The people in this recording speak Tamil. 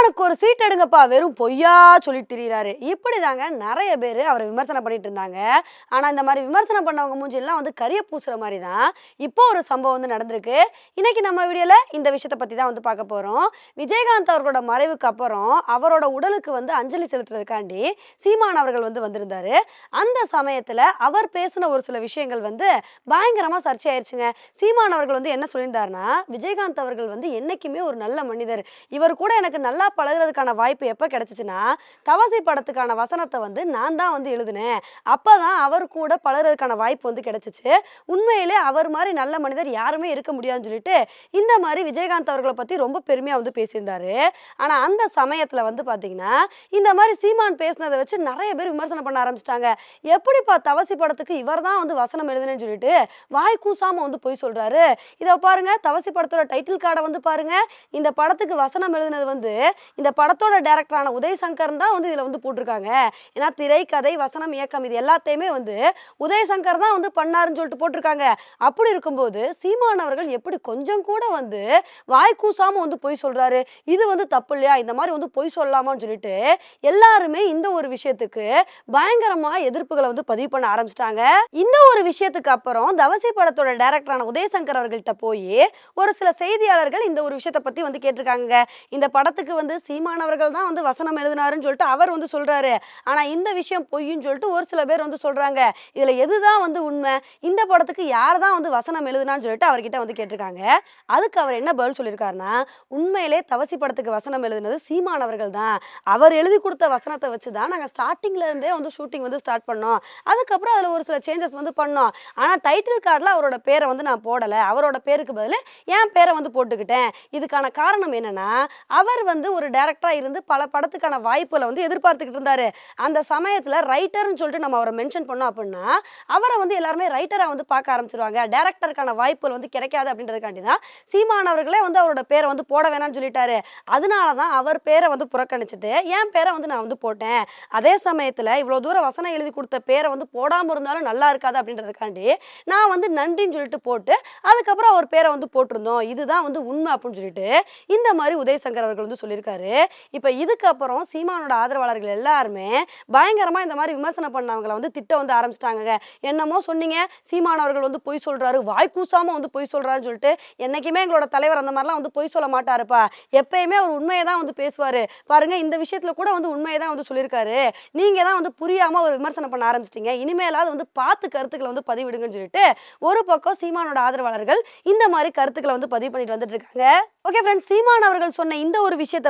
சீமானுக்கு ஒரு சீட் எடுங்கப்பா வெறும் பொய்யா சொல்லிட்டு திரியிறாரு. இப்படிதாங்க நிறைய பேர் அவரை விமர்சனம் பண்ணிட்டு இருந்தாங்க. ஆனால் இந்த மாதிரி விமர்சனம் பண்ணவங்க மூஞ்சிலாம் வந்து கரிய பூசுற மாதிரி தான் இப்போ ஒரு சம்பவம் வந்து நடந்திருக்கு. இன்னைக்கு நம்ம வீடியோல இந்த விஷயத்தை பற்றி தான் வந்து பார்க்க போகிறோம் விஜயகாந்த் அவர்களோட மறைவுக்கு அப்புறம் அவரோட உடலுக்கு வந்து அஞ்சலி செலுத்துறதுக்காண்டி சீமான் அவர்கள் வந்து வந்திருந்தாரு. அந்த சமயத்தில் அவர் பேசின ஒரு சில விஷயங்கள் வந்து பயங்கரமாக சர்ச்சையாயிருச்சுங்க. சீமான் அவர்கள் வந்து என்ன சொல்லியிருந்தாருன்னா விஜயகாந்த் அவர்கள் வந்து என்னைக்குமே ஒரு நல்ல மனிதர். இவர் கூட எனக்கு நல்லா பழகுறதுக்கான வாய்ப்பு எப்போ கிடைச்சிச்சுன்னா தவசி படத்துக்கான வசனத்தை வந்து நான் தான் வந்து எழுதினேன். அப்போ தான் அவர் கூட பழகுறதுக்கான வாய்ப்பு வந்து கிடச்சிச்சு. உண்மையிலே அவர் மாதிரி நல்ல மனிதர் யாருமே இருக்க முடியாதுன்னு சொல்லிட்டு இந்த மாதிரி விஜயகாந்த் அவர்களை பற்றி ரொம்ப பெருமையாக வந்து பேசியிருந்தாரு. ஆனால் அந்த சமயத்தில் வந்து பார்த்தீங்கன்னா இந்த மாதிரி சீமான் பேசினதை வச்சு நிறைய பேர் விமர்சனம் பண்ண ஆரம்பிச்சிட்டாங்க. எப்படிப்பா தவசி படத்துக்கு இவர் தான் வந்து வசனம் எழுதுனேன்னு சொல்லிட்டு வாய் கூசாம வந்து போய் சொல்றாரு. இதை பாருங்க தவசி படத்தோட டைட்டில் கார்டை வந்து பாருங்க. இந்த படத்துக்கு வசனம் எழுதுனது வந்து இந்த படத்தோட டேரக்டரான உதய் சங்கர் தான் வந்து இதில் வந்து போட்டிருக்காங்க. ஏன்னா திரைக்கதை வசனம் இயக்கம் இது எல்லாத்தையுமே வந்து உதய் சங்கர் தான் வந்து பண்ணாருன்னு சொல்லிட்டு போட்டிருக்காங்க. அப்படி இருக்கும்போது சீமான் அவர்கள் எப்படி கொஞ்சம் கூட வந்து வாய் கூசாம வந்து பொய் சொல்றாரு? இது வந்து தப்பு இல்லையா? இந்த மாதிரி வந்து பொய் சொல்லலாமான்னு சொல்லிட்டு எல்லாருமே இந்த ஒரு விஷயத்துக்கு பயங்கரமா எதிர்ப்புகளை வந்து பதிவு பண்ண ஆரம்பிச்சிட்டாங்க. இந்த ஒரு விஷயத்துக்கு அப்புறம் தவசி படத்தோட டேரக்டரான உதயசங்கர் அவர்கள்ட்ட போய் ஒரு சில செய்தியாளர்கள் இந்த ஒரு விஷயத்தை பத்தி வந்து கேட்டிருக்காங்க. இந்த படத்துக்கு வந்து சீமான் அவர்கள் தான் வந்து வசனம் எழுதினாருன்னு சொல்லிட்டு அவர் வந்து சொல்றாரு. ஆனா இந்த விஷயம் பொய்ன்னு சொல்லிட்டு ஒரு சில பேர் வந்து சொல்றாங்க. இதுல எதுதான் வந்து உண்மை? இந்த படத்துக்கு யார் தான் வந்து வசனம் எழுதுனான்னு சொல்லிட்டு அவர்கிட்ட வந்து கேட்டிருக்காங்க. அதுக்கு அவர் என்ன பதில் சொல்லியிருக்காருன்னா உண்மையிலே தவசி படத்துக்கு வசனம் எழுதுனது சீமான் அவர்கள் தான். அவர் எழுதி கொடுத்த வசனத்தை வச்சு தான் நாங்கள் ஸ்டார்டிங்ல இருந்தே வந்து ஷூட்டிங் வந்து ஸ்டார்ட் பண்ணோம். அதுக்கப்புறம் அதில் ஒரு சில சேஞ்சஸ் வந்து பண்ணோம். ஆனால் டைட்டில் கார்டில் அவரோட பேரை வந்து நான் போடலை. அவரோட பேருக்கு பதில் என் பேரை வந்து போட்டுக்கிட்டேன். இதுக்கான காரணம் என்னன்னா அவர் வந்து ஒரு டேரக்டராக இருந்து பல படத்துக்கான வாய்ப்புகளை வந்து எதிர்பார்த்துக்கிட்டு இருந்தார். அந்த சமயத்தில் ரைட்டர்னு சொல்லிட்டு நம்ம அவரை மென்ஷன் பண்ணோம் அப்படின்னா அவரை வந்து எல்லாருமே ரைட்டராக வந்து பார்க்க ஆரம்பிச்சிருவாங்க. டேரக்டருக்கான வாய்ப்புகள் வந்து கிடைக்காது அப்படின்றதுக்காண்டி தான் சீமான் அவர்களே வந்து அவரோட பேரை வந்து போட வேணாம்னு சொல்லிட்டாரு. அதனால தான் அவர் பேரை வந்து புறக்கணிச்சிட்டு என் பேரை வந்து நான் வந்து போட்டேன். அதே சமயத்தில் இவ்வளோ தூரம் வசனம் எழுதி கொடுத்த பேரை வந்து போடாமல் இருந்தாலும் நல்லா இருக்காது அப்படின்றதுக்காண்டி நான் வந்து நன்றின்னு சொல்லிட்டு போட்டு அதுக்கப்புறம் அவர் பேரை வந்து போட்டிருந்தோம். இதுதான் வந்து உண்மை அப்படின்னு சொல்லிட்டு இந்த மாதிரி உதயசங்கர் அவர்கள் வந்து சொல்லியிருக்காரு. இப்போ இதுக்கப்புறம் சீமானோட ஆதரவாளர்கள் எல்லாருமே பயங்கரமாக இந்த மாதிரி விமர்சனம் பண்ணவங்களை வந்து திட்டம் வந்து ஆரம்பிச்சிட்டாங்க என்னமோ சொன்னீங்க சீமானவர்கள் வந்து பொய் சொல்கிறாரு வாய் கூசாமல் வந்து பொய் சொல்கிறாருன்னு சொல்லிட்டு என்றைக்குமே எங்களோட தலைவர் அந்த மாதிரிலாம் வந்து பொய் சொல்ல மாட்டாருப்பா. எப்பயுமே அவர் உண்மையை தான் வந்து பேசுவார். பாருங்க இந்த விஷயத்தில் கூட வந்து உண்மையை தான் வந்து சொல்லியிருக்காரு. நீங்கள் தான் வந்து புரியாமல் ஒரு விமர்சனம் பண்ண ஆரம்பிச்சிட்டீங்க. இனிமேலாவது வந்து பார்த்து கருத்துக்களை வந்து பதிவிடுங்கன்னு சொல்லிட்டு ஒரு பக்கம் சீமானோட ஆதரவாளர்கள் இந்த மாதிரி கருத்துக்களை வந்து பதிவு பண்ணிட்டு வந்துட்டு இருக்காங்க. ஓகே ஃப்ரெண்ட்ஸ் சீமான் அவர்கள் சொன்ன இந்த ஒரு விஷயத்தை